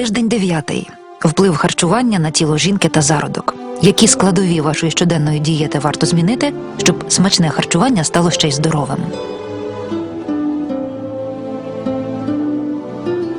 Тиждень дев'ятий. Вплив харчування на тіло жінки та зародок. Які складові вашої щоденної дієти варто змінити, щоб смачне харчування стало ще й здоровим?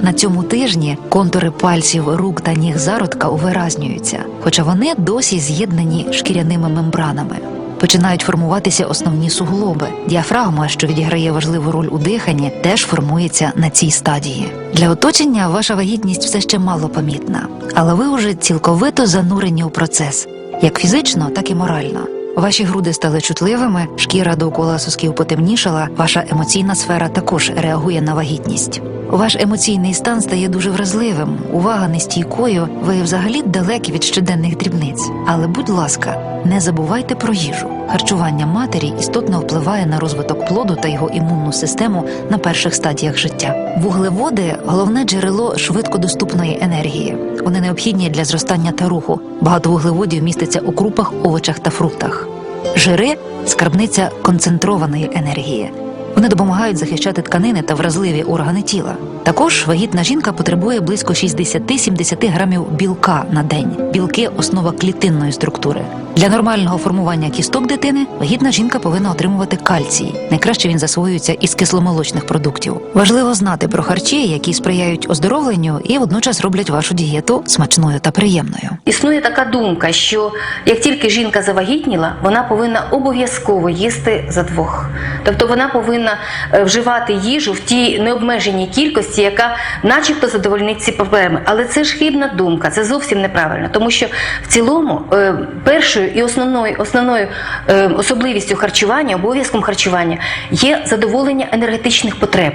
На цьому тижні контури пальців, рук та ніг зародка увиразнюються, хоча вони досі з'єднані шкіряними мембранами. Починають формуватися основні суглоби. Діафрагма, що відіграє важливу роль у диханні, теж формується на цій стадії. Для оточення ваша вагітність все ще мало помітна, але ви вже цілковито занурені у процес, як фізично, так і морально. Ваші груди стали чутливими, шкіра довкола сосків потемнішала, ваша емоційна сфера також реагує на вагітність. Ваш емоційний стан стає дуже вразливим, увага нестійкою, ви взагалі далекі від щоденних дрібниць. Але будь ласка, не забувайте про їжу. Харчування матері істотно впливає на розвиток плоду та його імунну систему на перших стадіях життя. Вуглеводи головне джерело швидкодоступної енергії. Вони необхідні для зростання та руху. Багато вуглеводів міститься у крупах, овочах та фруктах. Жири скарбниця концентрованої енергії. Вони допомагають захищати тканини та вразливі органи тіла. Також вагітна жінка потребує близько 60-70 грамів білка на день. Білки основа клітинної структури. Для нормального формування кісток дитини вагітна жінка повинна отримувати кальцій. Найкраще він засвоюється із кисломолочних продуктів. Важливо знати про харчі, які сприяють оздоровленню і водночас роблять вашу дієту смачною та приємною. Існує така думка, що як тільки жінка завагітніла, вона повинна обов'язково їсти за двох. Тобто вона повинна е, вживати їжу в тій необмеженій кількості, яка начебто задовольнить ці проблеми. Але це ж хибна думка, це зовсім неправильно, тому що в цілому е, першою і основною основною е, особливістю харчування, обов'язком харчування є задоволення енергетичних потреб.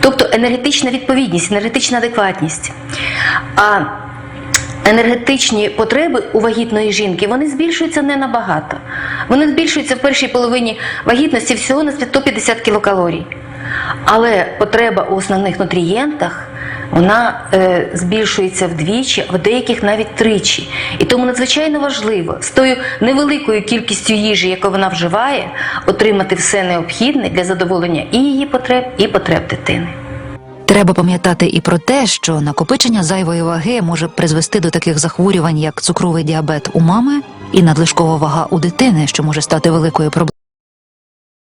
Тобто енергетична відповідність, енергетична адекватність. А енергетичні потреби у вагітної жінки вони збільшуються не набагато. Вони збільшуються в першій половині вагітності всього на 150 кілокалорій. Але потреба у основних нутрієнтах вона е, збільшується вдвічі, а в деяких навіть тричі. І тому надзвичайно важливо з тою невеликою кількістю їжі, яку вона вживає, отримати все необхідне для задоволення і її потреб, і потреб дитини. Треба пам'ятати і про те, що накопичення зайвої ваги може призвести до таких захворювань, як цукровий діабет у мами і надлишкова вага у дитини, що може стати великою проблемою.